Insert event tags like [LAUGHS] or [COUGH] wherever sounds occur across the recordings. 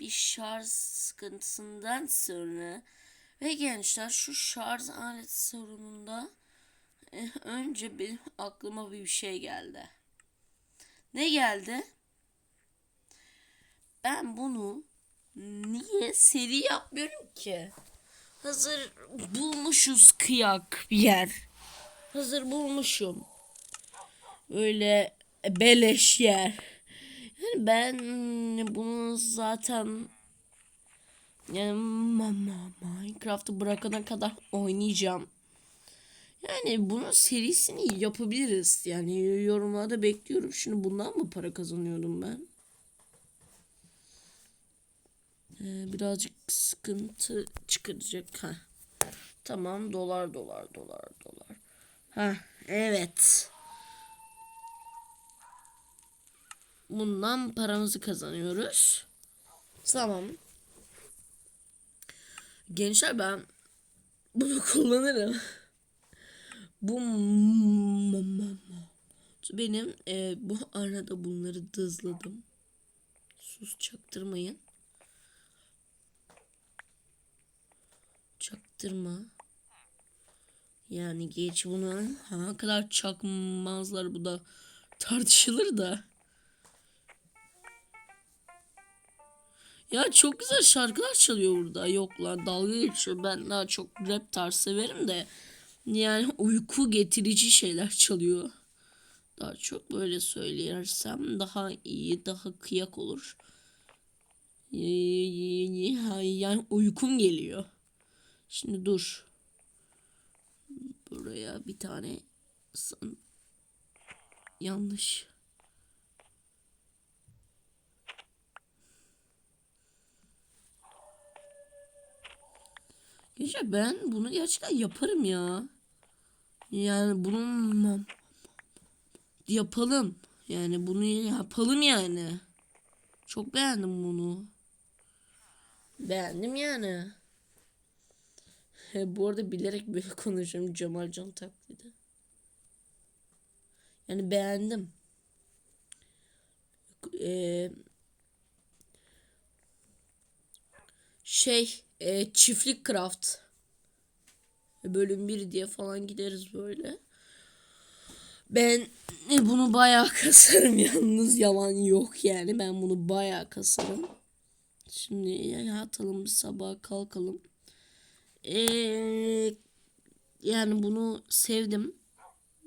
bir şarj sıkıntısından sonra ve gençler şu şarj aleti sorununda e, önce benim aklıma bir şey geldi. Ne geldi? Ben bunu niye seri yapmıyorum ki? Hazır bulmuşuz kıyak bir yer. Hazır bulmuşum. Öyle beleş yer. Ben bunu zaten yani mama Minecraft'ı bırakana kadar oynayacağım. Yani bunun serisini yapabiliriz. Yani yorumlarda bekliyorum. Şimdi bundan mı para kazanıyordum ben? Ee, birazcık sıkıntı çıkaracak. Ha. Tamam dolar dolar dolar dolar. Ha evet. Bundan paramızı kazanıyoruz. Tamam. Gençler ben bunu [LAUGHS] kullanırım. Bu benim e, bu arada bunları dızladım. Sus çaktırmayın. Çaktırma. Yani geç bunu ha kadar çakmazlar bu da tartışılır da. Ya çok güzel şarkılar çalıyor burada. Yok lan dalga geçiyor. Ben daha çok rap tarz severim de. Yani uyku getirici şeyler çalıyor. Daha çok böyle söylersem daha iyi, daha kıyak olur. Yani uykum geliyor. Şimdi dur. Buraya bir tane yanlış. Gençler ben bunu gerçekten yaparım ya. Yani bunun yapalım. Yani bunu yapalım yani. Çok beğendim bunu. Beğendim yani. He, bu arada bilerek böyle [LAUGHS] konuşuyorum Cemal Can taklidi. Yani beğendim. Ee, şey e, çiftlik craft bölüm 1 diye falan gideriz böyle. Ben bunu bayağı [LAUGHS] kasarım yalnız yalan yok yani ben bunu bayağı kasarım. Şimdi yatalım bir sabah kalkalım. Ee, yani bunu sevdim.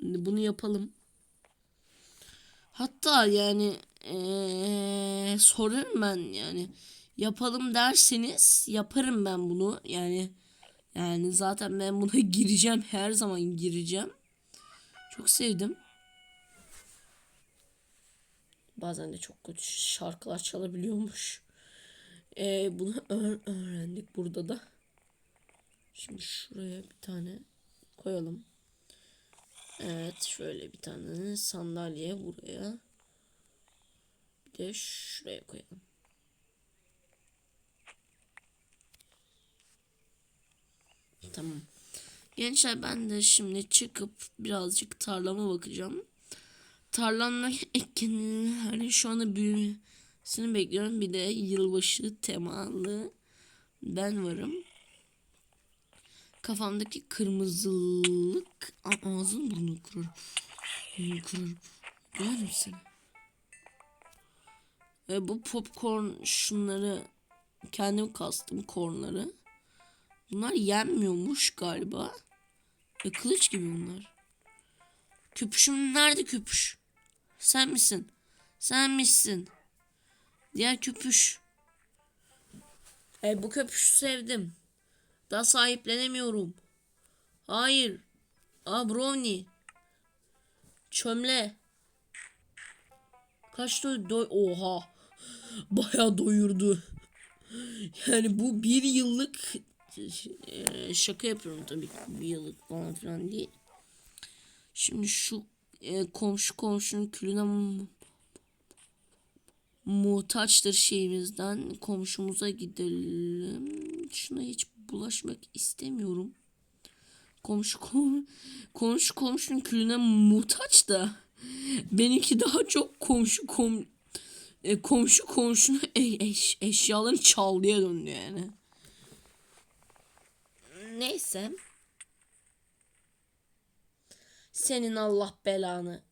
Bunu yapalım. Hatta yani ee, sorarım ben yani yapalım derseniz yaparım ben bunu. Yani yani zaten ben buna [LAUGHS] gireceğim her zaman gireceğim. Çok sevdim. Bazen de çok kötü şarkılar çalabiliyormuş. Ee, bunu öğrendik burada da. Şimdi şuraya bir tane koyalım. Evet şöyle bir tane sandalye buraya. Bir de şuraya koyalım Tamam. Gençler ben de şimdi çıkıp birazcık tarlama bakacağım. Tarlamla [LAUGHS] ekinin hani şu anda büyümesini bekliyorum. Bir de yılbaşı temalı ben varım. Kafamdaki kırmızılık ağzını burnunu kırarım. Burnunu kırarım. Duyar mısın? E, bu popcorn şunları kendim kastım kornları. Bunlar yenmiyormuş galiba. Ve kılıç gibi bunlar. Köpüşüm nerede köpüş? Sen misin? Sen misin? Diğer köpüş. E, bu köpüşü sevdim. Daha sahiplenemiyorum. Hayır. Aa brownie. Çömle. Kaç doy, doy oha. Bayağı doyurdu. Yani bu bir yıllık e, şaka yapıyorum tabii ki bir yıllık falan filan değil. Şimdi şu e, komşu komşunun külüne muhtaçtır şeyimizden komşumuza gidelim. Şuna hiç bulaşmak istemiyorum. Komşu kom komşu komşunun külüne muhtaç da benimki daha çok komşu kom e, komşu komşunu e- eş, eşyalarını çaldıya döndü yani. Neyse. Senin Allah belanı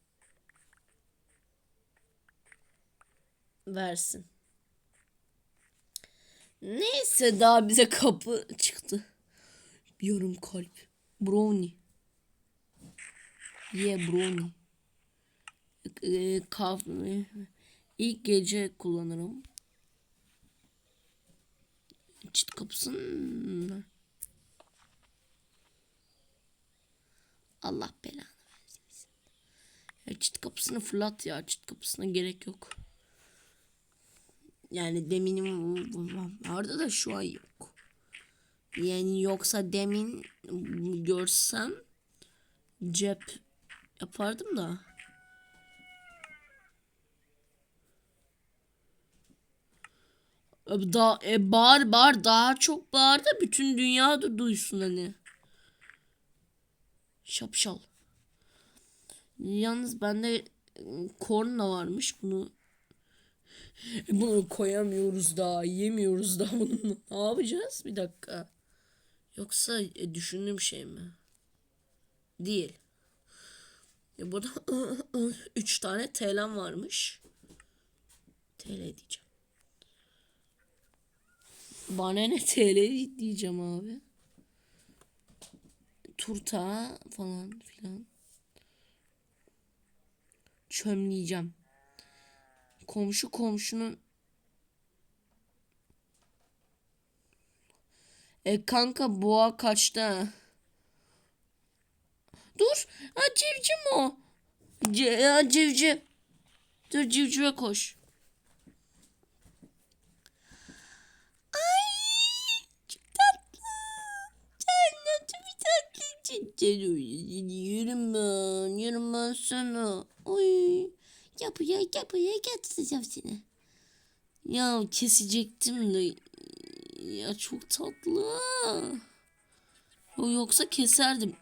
versin. Neyse daha bize kapı çıktı. Yarım kalp. Brownie. Ye yeah, brownie. Ee, kahve. İlk gece kullanırım. Çıt kapısın. Allah belanı versin. Ya çıt kapısını fırlat ya. Çıt kapısına gerek yok. Yani deminim vardı da şu an yok. Yani yoksa demin görsem cep yapardım da. Da, e, bağır bağır daha çok bağır da bütün dünya da duysun hani. Şapşal. Yalnız bende korna varmış. Bunu [LAUGHS] bunu koyamıyoruz daha yemiyoruz daha bunu. [LAUGHS] Ne yapacağız? Bir dakika. Yoksa e, düşündüğüm şey mi? Değil. Ya burada [LAUGHS] 3 tane TL'm varmış. TL diyeceğim. Bana ne TL diyeceğim abi turta falan filan. Çömleyeceğim. Komşu komşunun e kanka boğa kaçta dur. Ha civciv o? C ya civciv. Dur civcive koş ay çok tatlı cennet bir tatlı cidden yürüm ben yürüm ben sana oy buraya gel tutacağım seni. Ya kesecektim de. Ya çok tatlı. Yoksa keserdim.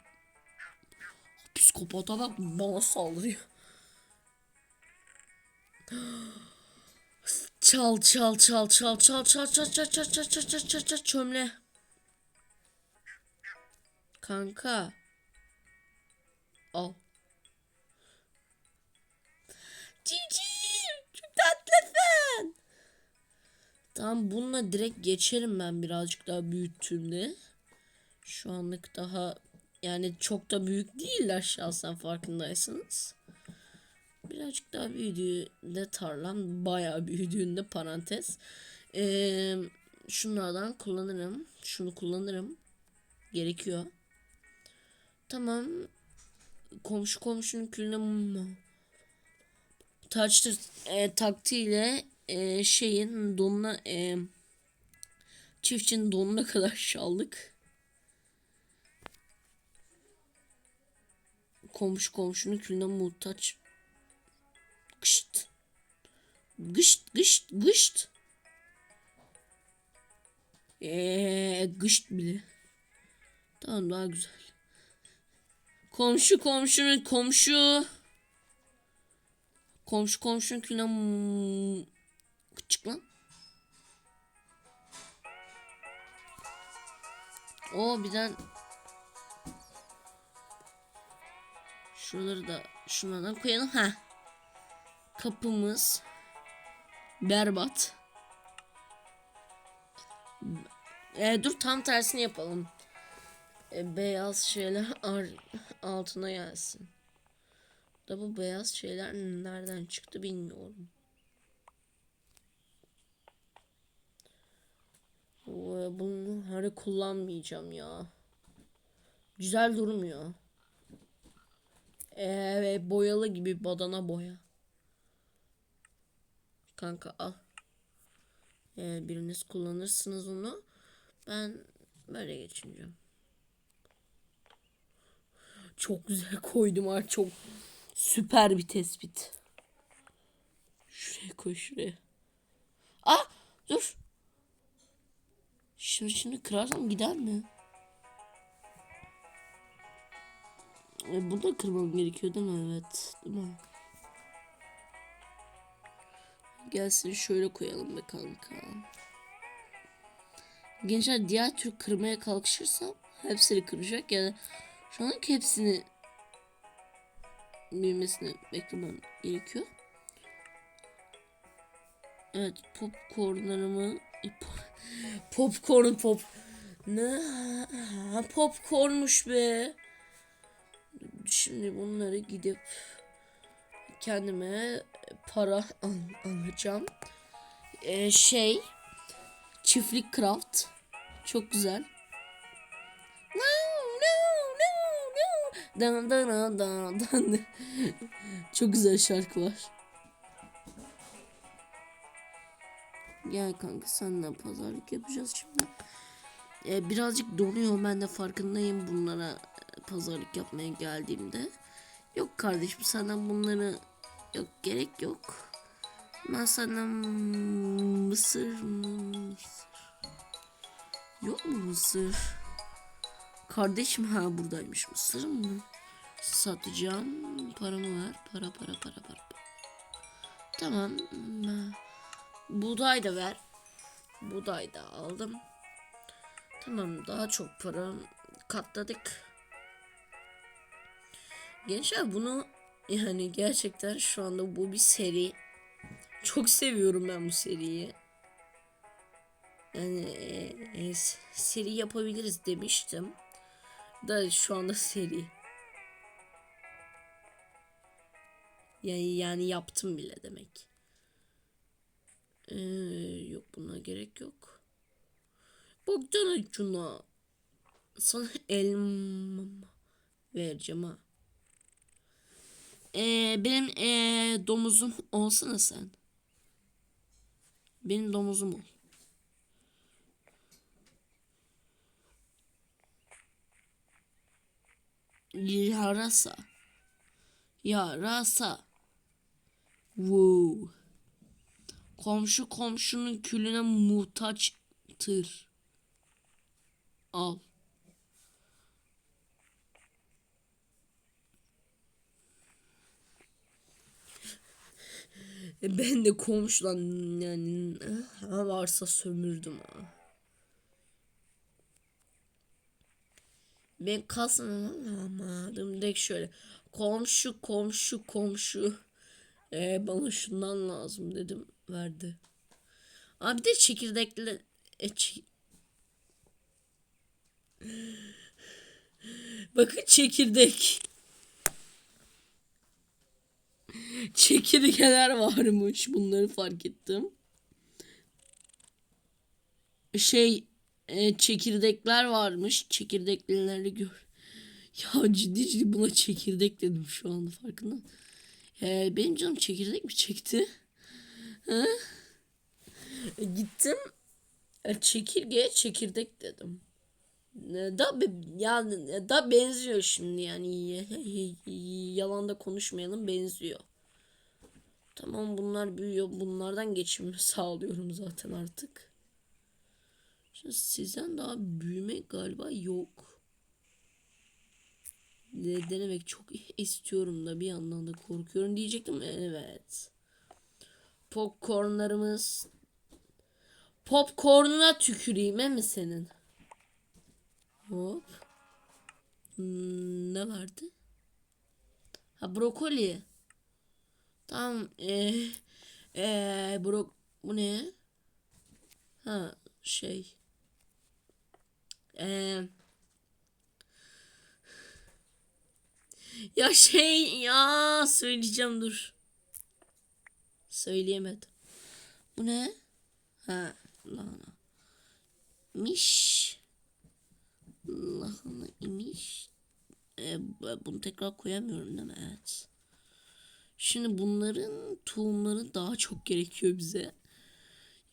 Psikopata bak bana saldırıyor. Çal çal çal çal çal çal çal çal çal çal çal çal çal çal çömle. Kanka. Al. Civciv çok tatlısın. Tamam bununla direkt geçerim ben birazcık daha büyüttüğümde. Şu anlık daha yani çok da büyük değiller şahsen farkındaysanız. Birazcık daha büyüdüğünde tarlam bayağı büyüdüğünde parantez. Ee, şunlardan kullanırım. Şunu kullanırım. Gerekiyor. Tamam. Komşu komşunun külüne Touch'tır e, taktiğiyle e, şeyin donuna e, çiftçinin donuna [LAUGHS] kadar şallık. Komşu komşunun külüne muhtaç. Gışt. Gışt gışt gışt. Eee gışt bile. Tamam daha güzel. Komşu komşunun komşu. Komşu komşunun külüne m- küçük lan. O birden şuraları da şunlardan koyalım. Ha. Kapımız berbat. E, dur tam tersini yapalım. E, beyaz şeyler altına gelsin. Da bu beyaz şeyler nereden çıktı bilmiyorum. Bunu hani kullanmayacağım ya. Güzel durmuyor. Evet boyalı gibi badana boya. Kanka al. Ee, biriniz kullanırsınız onu. Ben böyle geçineceğim. Çok güzel [LAUGHS] koydum artık çok süper bir tespit. Şuraya koy şuraya. Ah dur. Şunu şimdi kırarsam gider mi? E, burada kırmam gerekiyor değil mi? Evet. Değil mi? Gelsin şöyle koyalım be kanka. Gençler diğer tür kırmaya kalkışırsam hepsini kıracak ya da şu anki hepsini büyümesini beklemem gerekiyor. Evet popcornlarımı po- [LAUGHS] popcorn pop ne popcornmuş be. Şimdi bunları gidip kendime para al- alacağım. Ee, şey çiftlik craft çok güzel. Dan, dan, çok güzel şarkı var. Gel kanka senden pazarlık yapacağız şimdi. Ee, birazcık donuyor ben de farkındayım bunlara e, pazarlık yapmaya geldiğimde. Yok kardeşim senden bunları yok gerek yok. Ben senden mısır mısır. Yok mu mısır? Kardeşim ha buradaymış mısır mı? Satacağım. Paramı ver. Para para para para. Tamam. Buğday da ver. Buğday da aldım. Tamam daha çok para katladık. Gençler bunu yani gerçekten şu anda bu bir seri. Çok seviyorum ben bu seriyi. Yani e, e, seri yapabiliriz demiştim. Da şu anda seri. Yani yani yaptım bile demek. Ee, yok buna gerek yok. Baksana şuna. Sana elma vereceğim ha. Ee, benim ee, domuzum olsana sen. Benim domuzum ol. Yarasa. Yarasa. Wow. Komşu komşunun külüne muhtaçtır. Al. Ben de komşudan yani ha varsa sömürdüm ha. Ben kalsın alamadım. Direkt şöyle komşu komşu komşu. E, bana şundan lazım dedim verdi. Abi de çekirdekli e, çe- [LAUGHS] Bakın çekirdek. Çekirgeler varmış. Bunları fark ettim. Şey e, çekirdekler varmış. Çekirdeklileri gör. Ya ciddi ciddi buna çekirdek dedim şu anda farkında. Mısın? E, benim canım çekirdek mi çekti? Ha? E, gittim. E, çekirgeye çekirdek dedim. E, Da be- yani da benziyor şimdi yani yalan da konuşmayalım benziyor. Tamam bunlar büyüyor. Bunlardan geçimimi [LAUGHS] sağlıyorum zaten artık. Şimdi sizden daha büyüme galiba yok. De, denemek çok istiyorum da bir yandan da korkuyorum diyecektim. Evet. Popcornlarımız Popcornuna tüküreyim mi senin? Hop. Hmm, ne vardı? Ha brokoli. Tamam. Eee eee bro bu ne? Ha şey. Eee ya şey ya söyleyeceğim dur. Söyleyemedim. Bu ne? Ha lahana. Miş. Lahana imiş. Bu- bunu tekrar koyamıyorum değil mi? Evet. Şimdi bunların tohumları daha çok gerekiyor bize.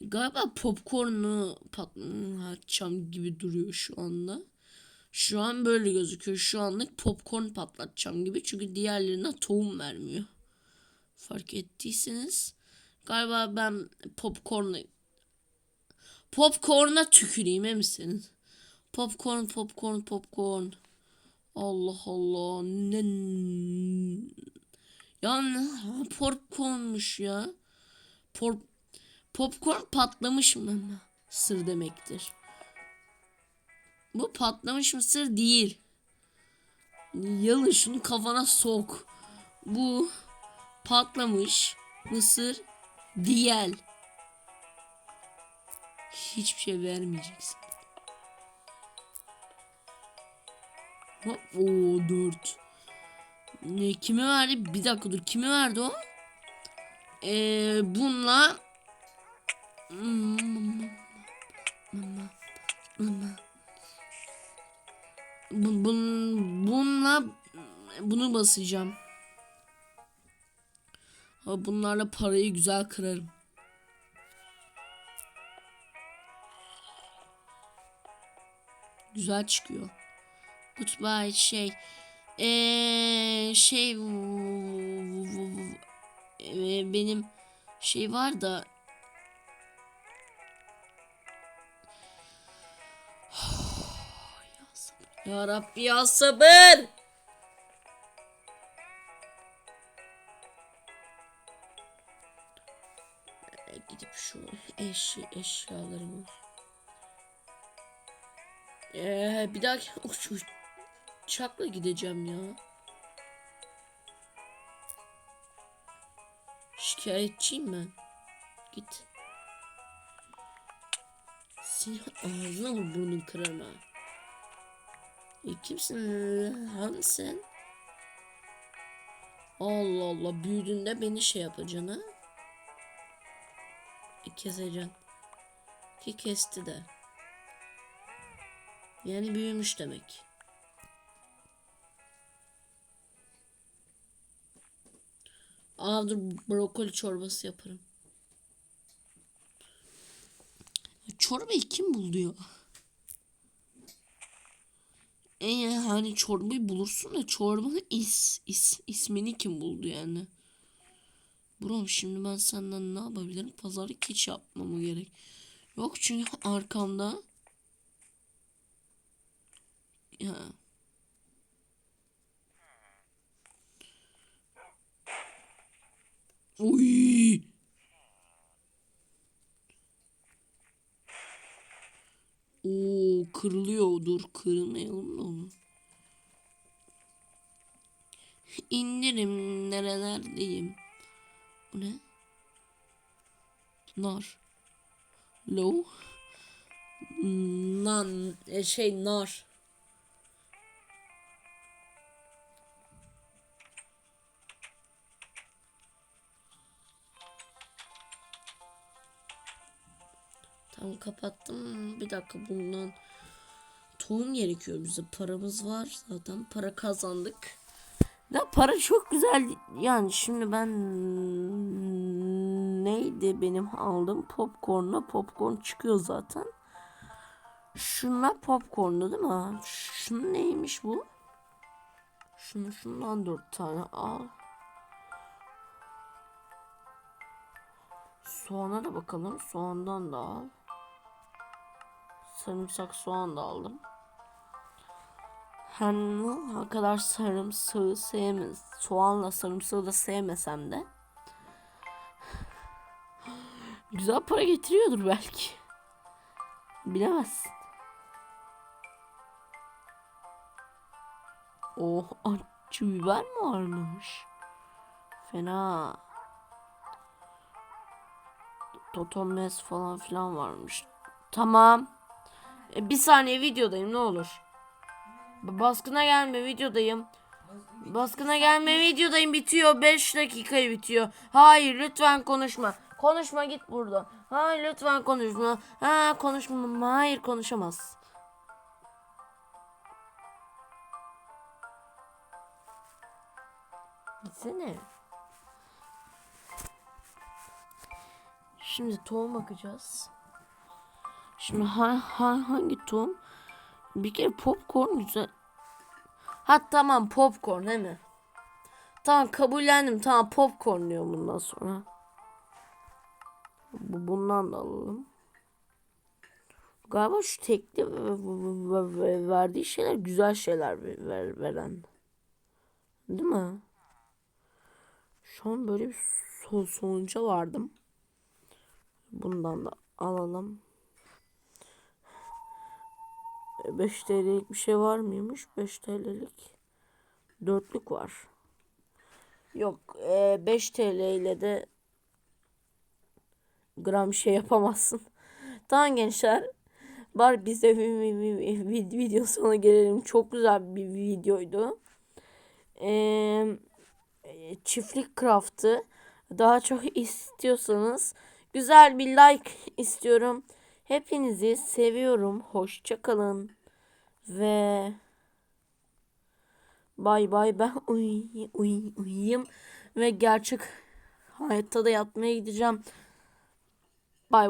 Galiba popcorn'u patlatacağım gibi duruyor şu anda. Şu an böyle gözüküyor. Şu anlık popcorn patlatacağım gibi. Çünkü diğerlerine tohum vermiyor. Fark ettiyseniz. Galiba ben popcorn'u Popcorn'a tüküreyim he senin? Popcorn, popcorn, popcorn. Allah Allah. Ne? Ya ne? Popcornmuş ya. por, popcorn patlamış mısır demektir. Bu patlamış mısır değil. Yalın şunu kafana sok. Bu patlamış mısır değil. Hiçbir şey vermeyeceksin. Hop, o 4. Ne kime verdi? Bir dakika dur. Kime verdi o? Ee, bununla Bu, bun, bununla bunu basacağım. Bunlarla parayı güzel kırarım. Güzel çıkıyor. Goodbye şey. Eee şey Ee, benim şey var da ya Rabbi ya sabır. Ee, Gidip şu eşya eşyalarımı ee, bir daha uç, uçakla gideceğim ya. Şikayetçiyim ben. Git. Senin ağzına mı burnun kırarım ha? E, kimsin lan sen? Allah Allah büyüdüğünde beni şey yapacaksın ha? E, keseceksin. Ki kesti de. Yani büyümüş demek. Aa dur brokoli çorbası yaparım. Çorbayı kim buldu ya? E yani hani çorbayı bulursun da çorbanın is, is, ismini kim buldu yani? Bro şimdi ben senden ne yapabilirim? Pazarlık hiç yapmamı gerek. Yok çünkü arkamda ya. Uy. Oo kırılıyor. Dur kırmayalım da onu. İndirim nerelerdeyim. Bu ne? Nar. Low. Nan e, şey nar. Tamam kapattım. Bir dakika bundan tohum gerekiyor bize. Paramız var zaten. Para kazandık. Ya para çok güzel. Yani şimdi ben neydi benim aldığım popcornla popcorn çıkıyor zaten. Şunlar popcornlu değil mi? Şunun neymiş bu? Şunu şundan dört tane al. Soğana da bakalım. Soğandan da al. Sarımsak soğan da aldım. Her ne kadar sarımsağı sevmez, soğanla sarımsağı da sevmesem de güzel para getiriyordur belki. Bilemezsin. Oh acı biber mi varmış? Fena. Totomez falan filan varmış. Tamam. E, bir saniye videodayım ne olur. Baskına gelme videodayım. Baskına gelme videodayım bitiyor. 5 dakikayı bitiyor. Hayır lütfen konuşma. Konuşma git buradan. Hayır lütfen konuşma. Ha konuşma. Hayır konuşamaz. Gitsene. Şimdi tohum bakacağız. Şimdi ha, ha, hangi tohum? Bir kere popcorn güzel. Ha tamam popcorn değil mi? Tamam kabullendim. Tamam popcorn diyorum bundan sonra. Bu bundan da alalım. Galiba şu tekli verdiği şeyler güzel şeyler ver, veren. Değil mi? Şu an böyle bir son, sonuca vardım. Bundan da alalım. 5 TL'lik bir şey var mıymış? 5 TL'lik. Dörtlük var. Yok. 5 TL ile de gram şey yapamazsın. [LAUGHS] Tamam gençler. Var biz de video sonuna gelelim. Çok güzel bir videoydu. Ee, çiftlik craft'ı daha çok [LAUGHS] istiyorsanız güzel bir like istiyorum. Hepinizi seviyorum. Hoşça kalın. Ve bay bay ben uy, uy, uyuyayım ve gerçek hayatta da yatmaya gideceğim.